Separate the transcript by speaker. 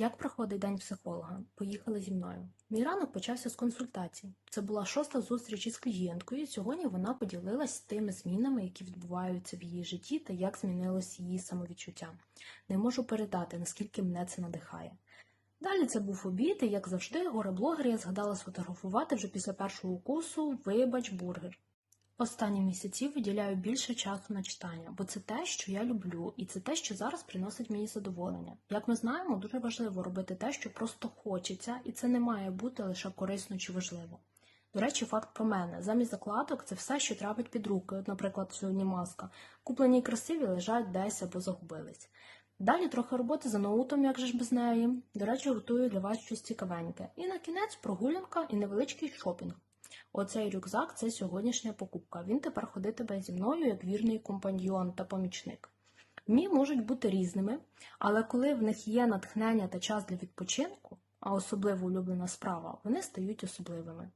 Speaker 1: Як проходить день психолога? Поїхали зі мною. Мій ранок почався з консультації. Це була шоста зустріч із клієнткою. і Сьогодні вона поділилась тими змінами, які відбуваються в її житті, та як змінилось її самовідчуття. Не можу передати, наскільки мене це надихає. Далі це був обід, і, як завжди, горе-блогер я згадала сфотографувати вже після першого укусу вибач бургер. Останні місяці виділяю більше часу на читання, бо це те, що я люблю, і це те, що зараз приносить мені задоволення. Як ми знаємо, дуже важливо робити те, що просто хочеться, і це не має бути лише корисно чи важливо. До речі, факт про мене. Замість закладок це все, що трапить під руки, наприклад, сьогодні маска. Куплені й красиві лежать десь або загубились. Далі трохи роботи за ноутом, як же ж без неї. До речі, готую для вас щось цікавеньке. І на кінець прогулянка і невеличкий шопінг. Оцей рюкзак це сьогоднішня покупка. Він тепер ходитиме зі мною як вірний компаньйон та помічник. Дні можуть бути різними, але коли в них є натхнення та час для відпочинку, а особливо улюблена справа, вони стають особливими.